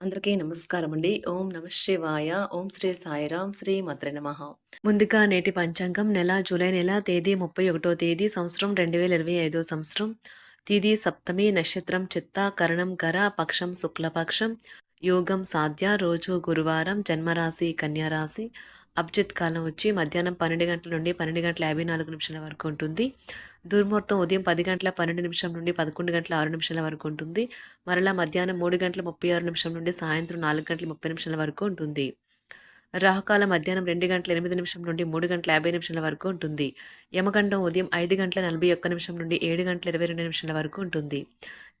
అందరికీ నమస్కారం అండి. ఓం నమ శివాయ ఓం శ్రీ సాయిరాం శ్రీ మద్ర నమ. ముందుగా నేటి పంచాంగం నెల జూలై నెల తేదీ ముప్పై ఒకటో తేదీ సంవత్సరం రెండు వేల ఇరవై ఐదో సంవత్సరం. తిది సప్తమి నక్షత్రం చిత్త కరణం కర పక్షం శుక్లపక్షం. యోగం సాధ్య రోజు గురువారం జన్మరాశి కన్యారాశి. అభిజిత్ కాలం వచ్చి మధ్యాహ్నం పన్నెండు గంటల నుండి పన్నెండు గంటల యాభై నాలుగు నిమిషాల వరకు ఉంటుంది. దుర్ముహూర్తం ఉదయం పది గంటల పన్నెండు నిమిషం నుండి పదకొండు గంటల ఆరు నిమిషాల వరకు ఉంటుంది. మరలా మధ్యాహ్నం మూడు గంటల ముప్పై ఆరు నిమిషం నుండి సాయంత్రం నాలుగు గంటల ముప్పై నిమిషాల వరకు ఉంటుంది. రాహుకాలం మధ్యాహ్నం రెండు గంటల ఎనిమిది నిమిషం నుండి మూడు గంటల యాభై నిమిషాల వరకు ఉంటుంది. యమగండం ఉదయం ఐదు గంటల నలభై ఒక్క నిమిషం నుండి ఏడు గంటల ఇరవై రెండు నిమిషాల వరకు ఉంటుంది.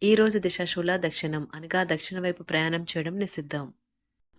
ఈ రోజు దిశాశూల దక్షిణం అనగా దక్షిణ వైపు ప్రయాణం చేయడం నిషిద్ధం.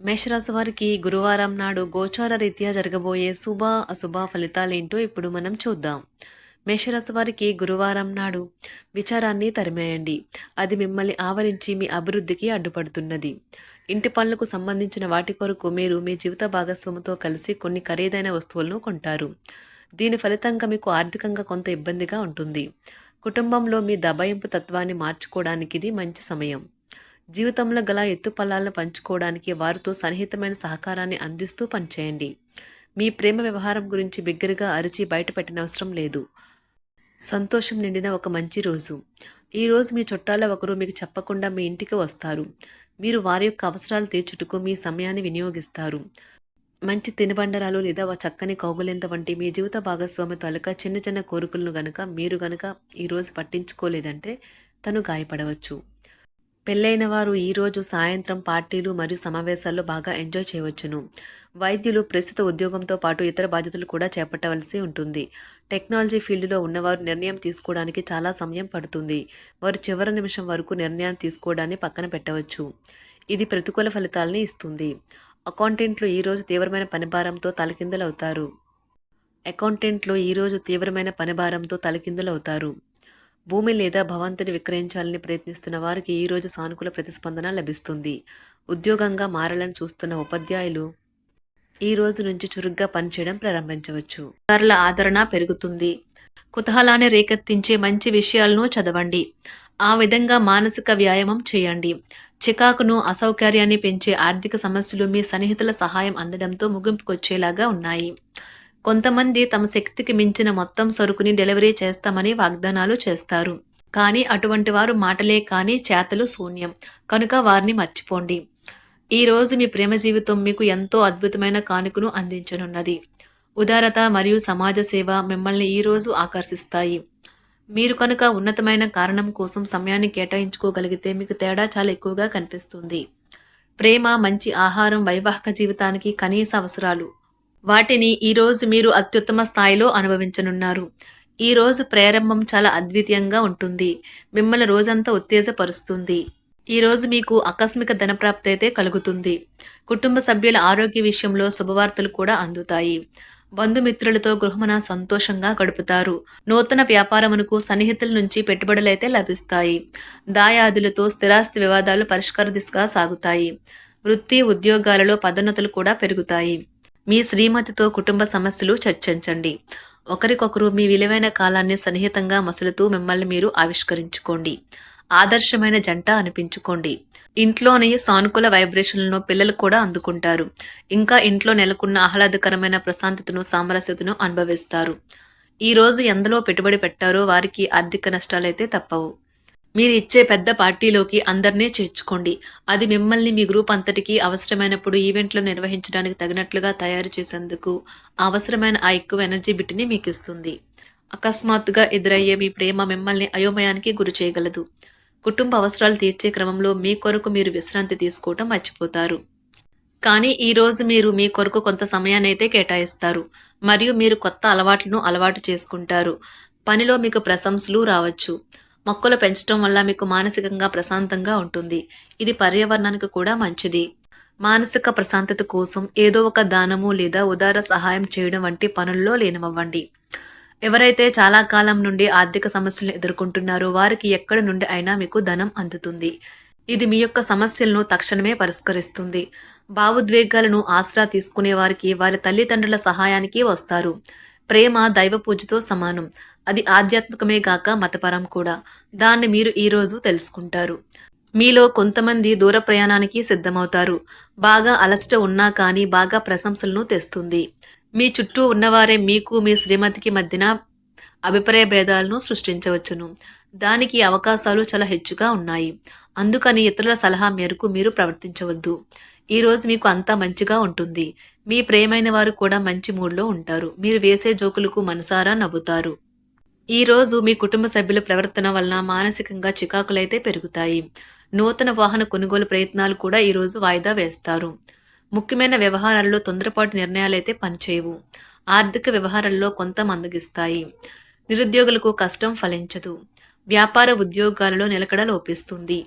మేషరాశి వారికి గురువారం నాడు గోచార రీత్యా జరగబోయే శుభ అశుభ ఫలితాలేంటో ఇప్పుడు మనం చూద్దాం. మేషరాశి వారికి గురువారం నాడు విచారాన్ని తరిమేయండి. అది మిమ్మల్ని ఆవరించి మీ అభివృద్ధికి అడ్డుపడుతున్నది. ఇంటి పనులకు సంబంధించిన వాటి కొరకు మీరు మీ జీవిత భాగస్వామితో కలిసి కొన్ని ఖరీదైన వస్తువులను కొంటారు. దీని ఫలితంగా మీకు ఆర్థికంగా కొంత ఇబ్బందిగా ఉంటుంది. కుటుంబంలో మీ దబాయింపు తత్వాన్ని మార్చుకోవడానికి ఇది మంచి సమయం. జీవితంలో గల ఎత్తుపల్లాలను పంచుకోవడానికి వారితో సన్నిహితమైన సహకారాన్ని అందిస్తూ పనిచేయండి. మీ ప్రేమ వ్యవహారం గురించి బిగ్గరగా అరిచి బయటపెట్టనవసరం లేదు. సంతోషం నిండిన ఒక మంచి రోజు. ఈ రోజు మీ చుట్టాల ఒకరు మీకు చెప్పకుండా మీ ఇంటికి వస్తారు. మీరు వారి యొక్క అవసరాలు తీర్చుటకు మీ సమయాన్ని వినియోగిస్తారు. మంచి తినుబండరాలు లేదా ఒక చక్కని కౌగులెంత వంటి మీ జీవిత భాగస్వామి తాలూకా చిన్న చిన్న కోరికలను గనక మీరు గనక ఈరోజు పట్టించుకోలేదంటే తను గాయపడవచ్చు. పెళ్ళైన వారు ఈరోజు సాయంత్రం పార్టీలు మరియు సమావేశాల్లో బాగా ఎంజాయ్ చేయవచ్చును. వైద్యులు ప్రస్తుత ఉద్యోగంతో పాటు ఇతర బాధ్యతలు కూడా చేపట్టవలసి ఉంటుంది. టెక్నాలజీ ఫీల్డ్లో ఉన్నవారు నిర్ణయం తీసుకోవడానికి చాలా సమయం పడుతుంది. వారు చివరి నిమిషం వరకు నిర్ణయం తీసుకోవడాన్ని పక్కన పెట్టవచ్చు. ఇది ప్రతికూల ఫలితాలని ఇస్తుంది. అకౌంటెంట్లు ఈరోజు తీవ్రమైన పనిభారంతో తలకిందలవుతారు. అకౌంటెంట్లు ఈరోజు తీవ్రమైన పనిభారంతో తలకిందులవుతారు. భూమి లేదా భవంతిని విక్రయించాలని ప్రయత్నిస్తున్న వారికి ఈరోజు సానుకూల ప్రతిస్పందన లభిస్తుంది. ఉద్యోగంగా మారాలని చూస్తున్న ఉపాధ్యాయులు ఈ రోజు నుంచి చురుగ్గా పనిచేయడం ప్రారంభించవచ్చు. ధరల ఆదరణ పెరుగుతుంది. కుతూహలాన్ని రేకెత్తించే మంచి విషయాలను చదవండి. ఆ విధంగా మానసిక వ్యాయామం చేయండి. చికాకును అసౌకర్యాన్ని పెంచే ఆర్థిక సమస్యలు మీ సన్నిహితుల సహాయం అందడంతో ముగింపుకొచ్చేలాగా ఉన్నాయి. కొంతమంది తమ శక్తికి మించిన మొత్తం సరుకుని డెలివరీ చేస్తామని వాగ్దానాలు చేస్తారు. కానీ అటువంటి వారు మాటలే కానీ చేతలు శూన్యం. కనుక వారిని మర్చిపోండి. ఈ రోజు మీ ప్రేమ జీవితం మీకు ఎంతో అద్భుతమైన కానుకను అందించనున్నది. ఉదారత మరియు సమాజ సేవ మిమ్మల్ని ఈ రోజు ఆకర్షిస్తాయి. మీరు కనుక ఉన్నతమైన కారణం కోసం సమయాన్ని కేటాయించుకోగలిగితే మీకు తేడా చాలా ఎక్కువగా కనిపిస్తుంది. ప్రేమ మంచి ఆహారం వైవాహిక జీవితానికి కనీస అవసరాలు. వాటిని ఈరోజు మీరు అత్యుత్తమ స్థాయిలో అనుభవించనున్నారు. ఈ రోజు ప్రారంభం చాలా అద్వితీయంగా ఉంటుంది. మిమ్మల్ని రోజంతా ఉత్తేజపరుస్తుంది. ఈ రోజు మీకు ఆకస్మిక ధనప్రాప్తి అయితే కలుగుతుంది. కుటుంబ సభ్యుల ఆరోగ్య విషయంలో శుభవార్తలు కూడా అందుతాయి. బంధుమిత్రులతో గృహమున సంతోషంగా గడుపుతారు. నూతన వ్యాపారమునకు సన్నిహితుల నుంచి పెట్టుబడులైతే లభిస్తాయి. దాయాదులతో స్థిరాస్తి వివాదాలు పరిష్కార దిశగా సాగుతాయి. వృత్తి ఉద్యోగాలలో పదోన్నతులు కూడా పెరుగుతాయి. మీ శ్రీమతితో కుటుంబ సమస్యలు చర్చించండి. ఒకరికొకరు మీ విలువైన కాలాన్ని సన్నిహితంగా మసులుతూ మిమ్మల్ని మీరు ఆవిష్కరించుకోండి. ఆదర్శమైన జంట అనిపించుకోండి. ఇంట్లోని సానుకూల వైబ్రేషన్లను పిల్లలు కూడా అందుకుంటారు. ఇంకా ఇంట్లో నెలకొన్న ఆహ్లాదకరమైన ప్రశాంతతను సామరస్యతను అనుభవిస్తారు. ఈ రోజు ఎందులో పెట్టుబడి పెట్టారో వారికి ఆర్థిక నష్టాలైతే తప్పవు. మీరు ఇచ్చే పెద్ద పార్టీలోకి అందరినీ చేర్చుకోండి. అది మిమ్మల్ని మీ గ్రూప్ అంతటికి అవసరమైనప్పుడు ఈవెంట్లు నిర్వహించడానికి తగినట్లుగా తయారు చేసేందుకు అవసరమైన ఆ ఎక్కువ ఎనర్జీ బిట్ని మీకు ఇస్తుంది అకస్మాత్తుగా ఎదురయ్యే మీ ప్రేమ మిమ్మల్ని అయోమయానికి గురి చేయగలదు. కుటుంబ అవసరాలు తీర్చే క్రమంలో మీ కొరకు మీరు విశ్రాంతి తీసుకోవటం మర్చిపోతారు. కానీ ఈరోజు మీరు మీ కొరకు కొంత సమయాన్ని అయితే కేటాయిస్తారు. మరియు మీరు కొత్త అలవాట్లను అలవాటు చేసుకుంటారు. పనిలో మీకు ప్రశంసలు రావచ్చు. మొక్కలు పెంచడం వల్ల మీకు మానసికంగా ప్రశాంతంగా ఉంటుంది. ఇది పర్యావరణానికి కూడా మంచిది. మానసిక ప్రశాంతత కోసం ఏదో ఒక దానము లేదా ఉదార సహాయం చేయడం వంటి పనుల్లో లీనమవ్వండి. ఎవరైతే చాలా కాలం నుండి ఆర్థిక సమస్యలను ఎదుర్కొంటున్నారో వారికి ఎక్కడి నుండి అయినా మీకు ధనం అందుతుంది. ఇది మీ యొక్క సమస్యలను తక్షణమే పరిష్కరిస్తుంది. భావోద్వేగాలను ఆసరా తీసుకునే వారికి వారి తల్లిదండ్రుల సహాయానికి వస్తారు. ప్రేమ దైవ పూజతో సమానం. అది ఆధ్యాత్మికమే గాక మతపరం కూడా. దాన్ని మీరు ఈరోజు తెలుసుకుంటారు. మీలో కొంతమంది దూర ప్రయాణానికి సిద్ధమవుతారు. బాగా అలసట ఉన్నా కానీ బాగా ప్రశంసలను తెస్తుంది. మీ చుట్టూ ఉన్నవారే మీకు మీ శ్రీమతికి మధ్యన అభిప్రాయ భేదాలను సృష్టించవచ్చును. దానికి అవకాశాలు చాలా హెచ్చుగా ఉన్నాయి. అందుకని ఇతరుల సలహా మేరకు మీరు ప్రవర్తించవద్దు. ఈరోజు మీకు అంతా మంచిగా ఉంటుంది. మీ ప్రేమైన వారు కూడా మంచి మూడ్లో ఉంటారు. మీరు వేసే జోకులకు మనసారా నవ్వుతారు. ఈ రోజు మీ కుటుంబ సభ్యుల ప్రవర్తన వలన మానసికంగా చికాకులైతే పెరుగుతాయి. నూతన వాహన కొనుగోలు ప్రయత్నాలు కూడా ఈరోజు వాయిదా వేస్తారు. ముఖ్యమైన వ్యవహారాల్లో తొందరపాటు నిర్ణయాలైతే పనిచేయవు. ఆర్థిక వ్యవహారాల్లో కొంత మందగిస్తాయి. నిరుద్యోగులకు కష్టం ఫలించదు. వ్యాపార ఉద్యోగాలలో నిలకడ లోపిస్తుంది.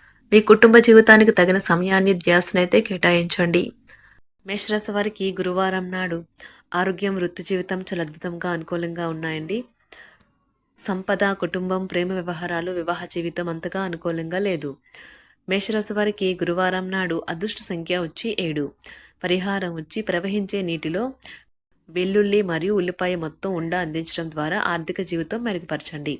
మీ కుటుంబ జీవితానికి తగిన సమయాన్ని ధ్యాసనైతే కేటాయించండి. మేషరాశి వారికి గురువారం నాడు ఆరోగ్యం వృత్తి జీవితం చాలా అద్భుతంగా అనుకూలంగా ఉన్నాయండి. సంపద కుటుంబం ప్రేమ వ్యవహారాలు వివాహ జీవితం అంతగా అనుకూలంగా లేదు. మేషరాశి వారికి గురువారం నాడు అదృష్ట సంఖ్య వచ్చి ఏడు. పరిహారం వచ్చి ప్రవహించే నీటిలో వెల్లుల్లి మరియు ఉల్లిపాయ మొత్తం ఉండ అందించడం ద్వారా ఆర్థిక జీవితం మెరుగుపరచండి.